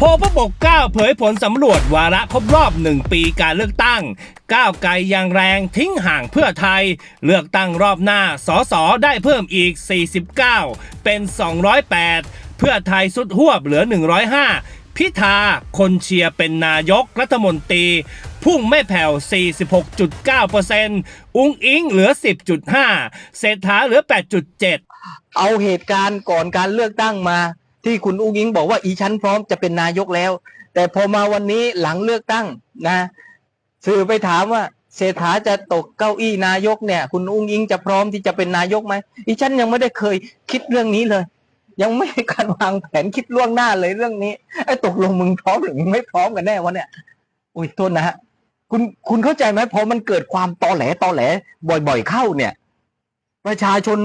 โพลพบกเก้าเผยผลสำรวจวาระครบรอบหนึ่งปีการเลือกตั้ง ก้าวไกลยังแรงทิ้งห่างเพื่อไทย เลือกตั้งรอบหน้าสสได้เพิ่มอีก 49 เป็น 208 เพื่อไทยสุดหวบเหลือ 105 พิธา คนเชียร์เป็นนายกรัฐมนตรี พุ่งไม่แผ่ว 46.9%อุ้งอิงเหลือ 10.5 เศรษฐาเหลือ 8.7 เอาเหตุการณ์ก่อนการเลือกตั้งมา ที่คุณอุ้งอิงบอกว่าอีชั้นพร้อมจะเป็นนายกแล้ว แต่พอมาวันนี้หลังเลือกตั้งนะ สื่อไปถามว่าเศรษฐาจะตกเก้าอี้นายกเนี่ย คุณอุ้งอิงจะพร้อมที่จะเป็นนายกไหมอีฉันยังไม่ได้เคยคิดเรื่องนี้เลย ยังไม่การวางแผนคิดล่วงหน้าเลยเรื่องนี้ไอ้ตกลงมึงพร้อมหรือมึงไม่พร้อมกันแน่วะเนี่ยอุ้ยโทษนะฮะคุณคุณเข้าใจไหมพอมันเกิดความตอแหลตอแหล บ่อย ๆ เข้าเนี่ย ประชาชน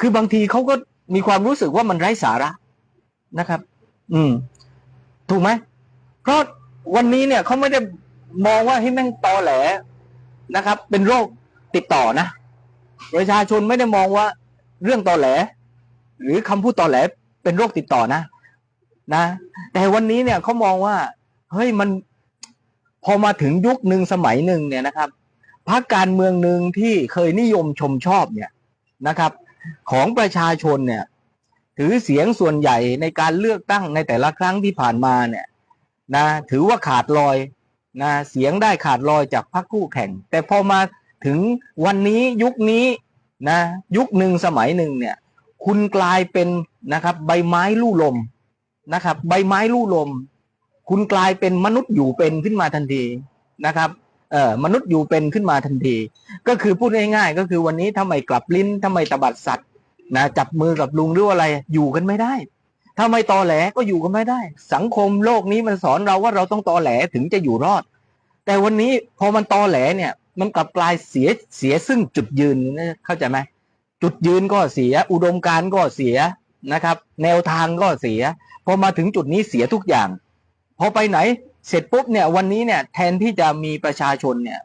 คือบางทีเขาก็ มีความรู้สึกว่ามันไร้สาระนะครับ อืม ถูกไหมเพราะวันนี้เนี่ยเขาไม่ได้มองว่าให้แม่งตอแหลนะครับ เป็นโรคติดต่อนะประชาชนไม่ได้มองว่าเรื่องตอแหล หรือคำพูดตอแหลเป็นโรคติดต่อนะนะ แต่วันนี้เนี่ยเขามองว่า เฮ้ยมันพอมาถึงยุคหนึ่งสมัยหนึ่งเนี่ยนะครับพรรคการเมืองหนึ่งที่เคยนิยมชมชอบเนี่ยนะครับ ของประชาชนเนี่ย ถือเสียงส่วนใหญ่ในการเลือกตั้งในแต่ละครั้งที่ผ่านมาเนี่ยนะถือว่าขาดลอยนะเสียงได้ขาดลอยจากพรรคคู่แข่ง แต่พอมาถึงวันนี้ยุคนี้นะยุคหนึ่งสมัยหนึ่งเนี่ย คุณกลายเป็นนะครับ ใบไม้ลู่ลมนะครับ ใบไม้ลู่ลม คุณกลายเป็นมนุษย์อยู่เป็นขึ้นมาทันทีนะครับ เอ่อมนุษย์อยู่เป็นขึ้นมาทันที ก็คือพูดง่ายๆ ก็คือวันนี้ทำไมกลับลิ้นทำไมตบัดสัตว์นะจับมือกับลุงหรืออะไรอยู่กันไม่ได้ถ้าไม่ตอแหลก็อยู่กันไม่ได้ สังคมโลกนี้มันสอนเราว่าเราต้องตอแหลถึงจะอยู่รอด แต่วันนี้พอมันตอแหลเนี่ย มันกลับกลายเสียเสียซึ่งจุดยืนนะเข้าใจไหมจุดยืนก็เสีย อุดมการณ์ก็เสียนะครับ แนวทางก็เสีย พอมาถึงจุดนี้เสียทุกอย่าง พอไปไหน เสร็จปุ๊บเนี่ยวันนี้เนี่ยแทนที่จะมีประชาชนเนี่ย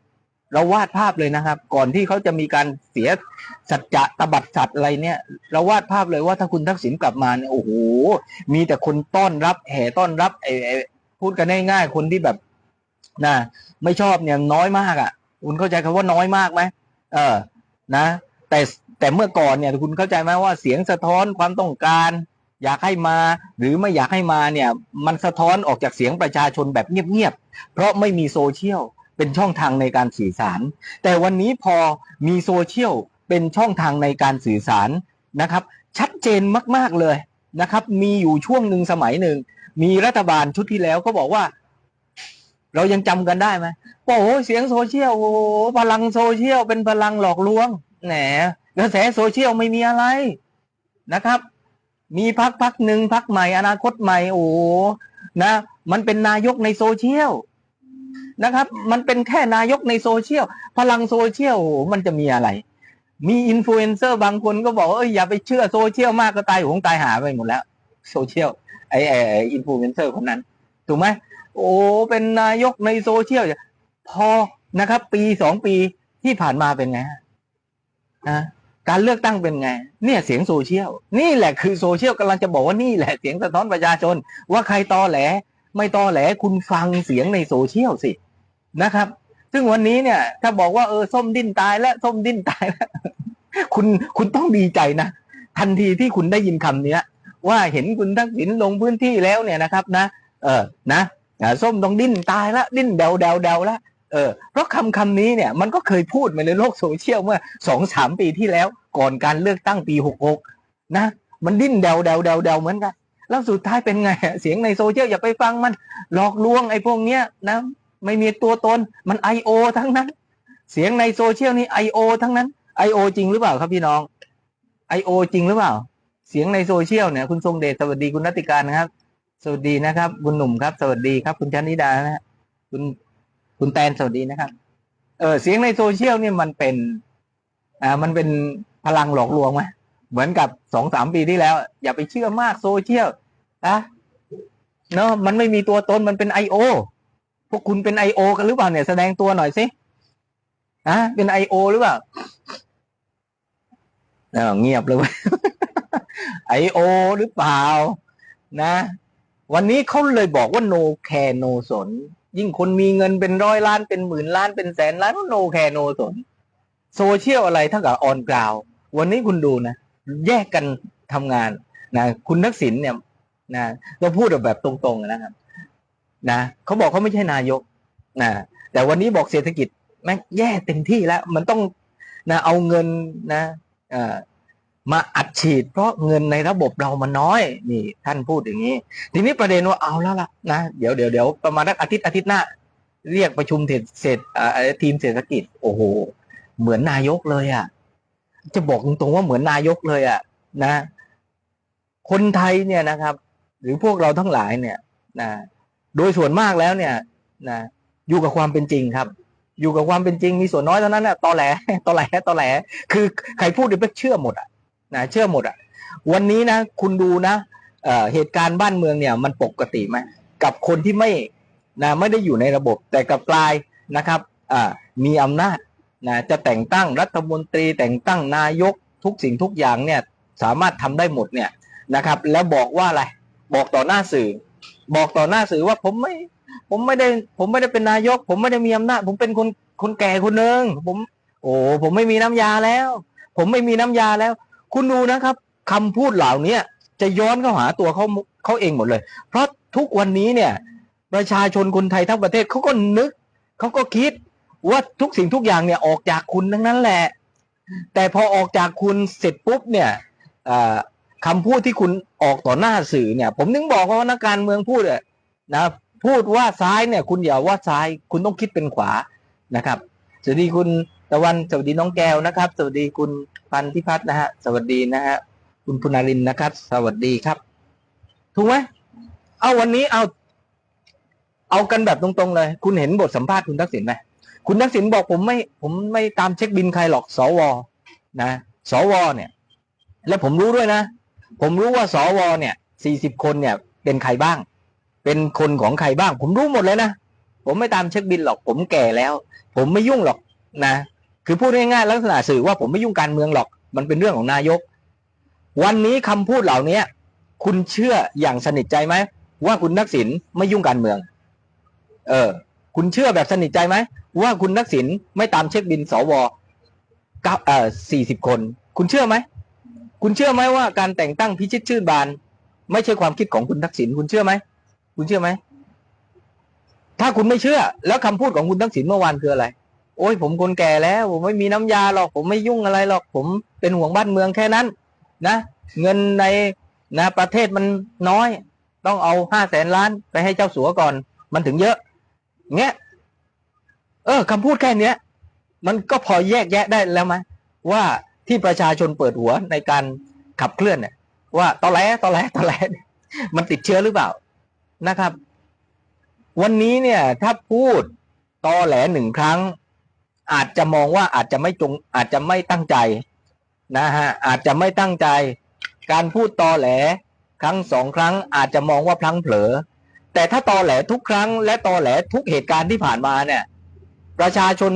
เราวาดภาพเลยนะครับ ก่อนที่เขาจะมีการเสียสัจจะตบัดสัตว์อะไรเนี่ย เราวาดภาพเลยว่าถ้าคุณทักษิณกลับมาเนี่ยโอ้โหมีแต่คนต้อนรับแห่ต้อนรับไอ้ไอพูดกันง่ายๆคนที่แบบนะไม่ชอบเนี่ยน้อยมากอะ่ะ คุณเข้าใจคำว่าน้อยมากไหมเออ นะ แต่แต่เมื่อก่อนเนี่ยคุณเข้าใจไหมว่าเสียงสะท้อนความต้องการ อยากให้มาหรือไม่อยากให้มาเนี่ยมันสะท้อนออกจากเสียงประชาชนแบบเงียบๆ เพราะไม่มีโซเชียลเป็นช่องทางในการสื่อสาร แต่วันนี้พอมีโซเชียลเป็นช่องทางในการสื่อสารนะครับ ชัดเจนมากๆเลยนะครับ มีอยู่ช่วงหนึ่งสมัยหนึ่ง มีรัฐบาลชุดที่แล้วก็บอกว่า เรายังจำกันได้ไหมโอ้โหเสียงโซเชียลโอ้โหพลังโซเชียลเป็นพลังหลอกลวงแหนกระแสโซเชียลไม่มีอะไรนะครับ มีพักพักหนึ่งพักใหม่ อนาคตใหม่โอ้โหนะ มันเป็นนายกในโซเชียลนะครับ มันเป็นแค่นายกในโซเชียลพลังโซเชียลโอ้มันจะมีอะไร มีอินฟลูเอนเซอร์บางคนก็บอกเอ้ยอย่าไปเชื่อโซเชียลมากก็ตายหงตายหาไปหมดแล้วโซเชียลไอ้ไอ้อินฟลูเอนเซอร์คนนั้น ถูกไหมโอ้เป็นนายกในโซเชียลพอนะครับ ปีสองปีที่ผ่านมาเป็นไงฮะนะ การเลือกตั้งเป็นไง เนี่ยเสียงโซเชียล นี่แหละคือโซเชียลกำลังจะบอกว่านี่แหละเสียงสะท้อนประชาชน ว่าใครตอแหล ไม่ตอแหลคุณฟังเสียงในโซเชียลสินะครับ ซึ่งวันนี้เนี่ย ถ้าบอกว่าเออส้มดิ้นตายแล้วส้มดิ้นตายแล้วคุณคุณต้องดีใจนะทันทีที่คุณได้ยินคำเนี้ย ว่าเห็นคุณทักษิณลงพื้นที่แล้วเนี่ยนะครับ นะ เออนะส้มต้องดิ้นตายละดิ้นเดาเดาเดาละ เออเพราะคำคำนี้เนี่ยมันก็เคยพูดมาในโลกโซเชียลเมื่อสองสามปีที่แล้ว ก่อนการเลือกตั้งปีหกหกนะ มันดิ้นเดาเดาเดาเดาเหมือนกัน แล้วสุดท้ายเป็นไง เสียงในโซเชียลอย่าไปฟังมัน หลอกลวงไอ้พวกเนี้ยนะไม่มีตัวตนมันไอโอทั้งนั้น เสียงในโซเชียลนี่ไอโอทั้งนั้นไอโอจริงหรือเปล่าครับพี่น้องไอโอจริงหรือเปล่า เสียงในโซเชียลเนี่ยคุณทรงเดชสวัสดีคุณนัติการนะครับ สวัสดีนะครับ คุณหนุ่มครับ สวัสดีครับ คุณชนิดานะคุณ คุณแตนสวัสดีนะครับ เออเสียงในโซเชียลเนี่ยมันเป็น อ่า มันเป็นพลังหลอกลวงไหมเหมือนกับสองสามปีที่แล้ว อย่าไปเชื่อมากโซเชียลนะเนาะมันไม่มีตัวตนมันเป็นไอโอพวกคุณเป็นไอโอกันหรือเปล่าเนี่ยแสดงตัวหน่อยสิอะเป็นไอโอหรือเปล่าเออเงียบเลยเว้ยไอโอหรือเปล่า นะ วันนี้เขาเลยบอกว่า no care no สน ยิ่งคนมีเงินเป็นร้อยล้านเป็นหมื่นล้านเป็นแสนล้านก็ no care no สนโซเชียลอะไรเท่ากับออนกราววันนี้คุณดูนะ แยกกันทำงานนะคุณทักษิณเนี่ยนะเราพูดแบบตรงๆนะครับนะเขาบอกเขาไม่ใช่นายกนะแต่วันนี้บอกเศรษฐกิจแม่งแย่เต็มที่แล้ว มันต้องนะเอาเงินนะอ่อ มาอัดฉีด เพราะเงินในระบบเรามันน้อย นี่ ท่านพูดอย่างนี้ ทีนี้ประเด็นว่าเอาแล้วล่ะนะเดี๋ยวเดี๋ยวเดี๋ยวประมาณสักอาทิตย์อาทิตย์หน้า เรียกประชุมเศรษฐเศรษฐเอ่อทีมเศรษฐกิจ โอ้โห เหมือนนายกเลยอะ จะบอกตรงๆว่าเหมือนนายกเลยอะ นะ คนไทยเนี่ยนะครับ หรือพวกเราทั้งหลายเนี่ยนะโดยส่วนมากแล้วเนี่ยนะอยู่กับความเป็นจริงครับอยู่กับความเป็นจริงมีส่วนน้อยเท่านั้นนะตอแหลตอแหลตอแหล คือใครพูดเดี๋ยวไปเชื่อหมดอะ นะเชื่อหมดอะวันนี้นะ คุณดูนะเเหตุการณ์บ้านเมืองเนี่ย มันปกติไหมกับคนที่ไม่นะไม่ได้อยู่ในระบบ แต่กับกลายนะครับมีอำนาจนะจะแต่งตั้งรัฐมนตรี แต่งตั้งนายกทุกสิ่งทุกอย่างเนี่ยสามารถทำได้หมดเนี่ยนะครับ แล้วบอกว่าอะไรบอกต่อหน้าสื่อ บอกต่อหน้าสื่อว่าผมไม่ ผมไม่ได้ ผมไม่ได้เป็นนายก ผมไม่ได้มีอำนาจ ผมเป็นคนคนแก่คนหนึ่งผม โอ้ผมไม่มีน้ำยาแล้ว ผมไม่มีน้ำยาแล้ว คุณดูนะครับคำพูดเหล่านี้จะย้อนเข้าหาตัวเขาเขาเองหมดเลย เพราะทุกวันนี้เนี่ย ประชาชนคนไทยทั้งประเทศเขาก็นึกเขาก็คิดว่าทุกสิ่งทุกอย่างเนี่ยออกจากคุณทั้งนั้นแหละ แต่พอออกจากคุณเสร็จปุ๊บเนี่ยคำพูดที่คุณออกต่อหน้าสื่อเนี่ย ผมนึงบอกว่านักการเมืองพูดอะนะพูดว่าซ้ายเนี่ย คุณอย่าว่าซ้าย คุณต้องคิดเป็นขวานะครับสวัสดีคุณ ตะวันสวัสดีน้องแก้วนะครับ สวัสดีคุณพันธิพัฒน์นะฮะ สวัสดีนะฮะคุณพุนารินนะครับ สวัสดีครับ ถูกไหมเอาวันนี้เอา เอากันแบบตรงๆเลย คุณเห็นบทสัมภาษณ์คุณทักษิณไหมคุณทักษิณบอกผมไม่ ผมไม่ตามเช็คบินใครหรอกสวนะสวเนี่ย และผมรู้ด้วยนะ ผมรู้ว่าสวเนี่ยสี่สิบคนเนี่ย เป็นใครบ้าง เป็นคนของใครบ้าง ผมรู้หมดเลยนะ ผมไม่ตามเช็คบินหรอก ผมแก่แล้ว ผมไม่ยุ่งหรอกนะ คือพูดง่ายๆลักษณะสื่อว่าผมไม่ยุ่งการเมืองหรอก มันเป็นเรื่องของนายก วันนี้คำพูดเหล่านี้คุณเชื่ออย่างสนิทใจไหมว่าคุณทักษิณไม่ยุ่งการเมือง เออ คุณเชื่อแบบสนิทใจไหมว่าคุณทักษิณไม่ตามเช็คบินสวเก้าเอ่อสี่สิบคน คุณเชื่อไหมคุณเชื่อไหมว่าการแต่งตั้งพิชิตชื่นบาน ไม่ใช่ความคิดของคุณทักษิณคุณเชื่อไหมคุณเชื่อไหมถ้าคุณไม่เชื่อ แล้วคำพูดของคุณทักษิณเมื่อวานคืออะไร โอ้ยผมคนแก่แล้ว ผมไม่มีน้ำยาหรอกผมไม่ยุ่งอะไรหรอกผมเป็นห่วงบ้านเมืองแค่นั้น นะ เงินในนะ ประเทศมันน้อย ต้องเอาห้าแสนล้านไปให้เจ้าสัวก่อน มันถึงเยอะ เงี้ยเออคำพูดแค่เนี้ย มันก็พอแยกแยะได้แล้วไหมว่าที่ประชาชนเปิดหัวในการขับเคลื่อนเนี่ย ว่าตอแหลตอแหลตอแหลมันติดเชื้อหรือเปล่านะครับ วันนี้เนี่ย ถ้าพูดตอแหลหนึ่งครั้ง อาจจะมองว่าอาจจะไม่จงอาจจะไม่ตั้งใจนะฮะอาจจะไม่ตั้งใจ การพูดตอแหล ครั้งสองครั้งอาจจะมองว่าพลั้งเผลอ แต่ถ้าตอแหลทุกครั้ง และตอแหลทุกเหตุการณ์ที่ผ่านมาเนี่ย ประชาชน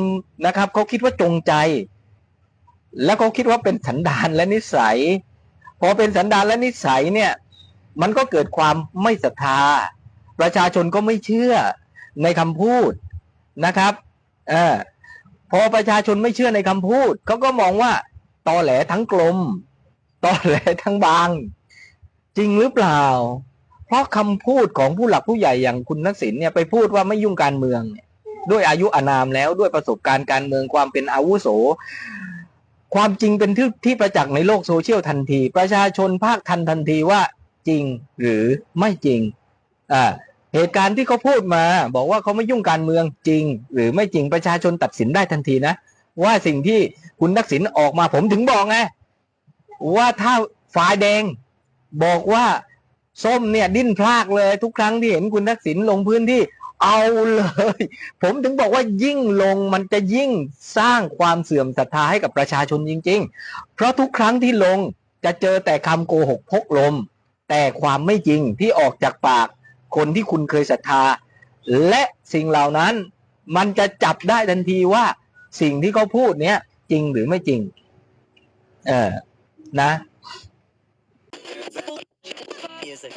นะครับเขาคิดว่าจงใจ แล้วเขาคิดว่าเป็นสันดานและนิสัย พอเป็นสันดานและนิสัยเนี่ยมันก็เกิดความไม่ศรัทธา ประชาชนก็ไม่เชื่อในคำพูดนะครับ เออ พอประชาชนไม่เชื่อในคำพูดเขาก็มองว่าตอแหลทั้งกลมตอแหลทั้งบาง จริงหรือเปล่า เพราะคำพูดของผู้หลักผู้ใหญ่อย่างคุณนักษิณเนี่ยไปพูดว่าไม่ยุ่งการเมือง ด้วยอายุอานามแล้วด้วยประสบการณ์การเมืองความเป็นอาวุโส ความจริงเป็นที่ที่ประจักษ์ในโลกโซเชียลทันที ประชาชนภาคทันทันทีว่าจริงหรือไม่จริงอ่า เหตุการณ์ที่เขาพูดมา บอกว่าเขาไม่ยุ่งการเมืองจริง หรือไม่จริงประชาชนตัดสินได้ทันทีนะ ว่าสิ่งที่คุณทักษิณออกมาผมถึงบอกไงว่าถ้าฝ่ายแดงบอกว่าส้มเนี่ยดิ้นพลากเลย ทุกครั้งที่เห็นคุณทักษิณลงพื้นที่เอาเลย ผมถึงบอกว่ายิ่งลงมันจะยิ่งสร้างความเสื่อมศรัทธาให้กับประชาชนจริง ๆ เพราะทุกครั้งที่ลงจะเจอแต่คำโกหกพกลม แต่ความไม่จริงที่ออกจากปาก คนที่คุณเคยศรัทธา และสิ่งเหล่านั้นมันจะจับได้ทันทีว่าสิ่งที่เขาพูดเนี้ยจริงหรือไม่จริง เออนะ Music.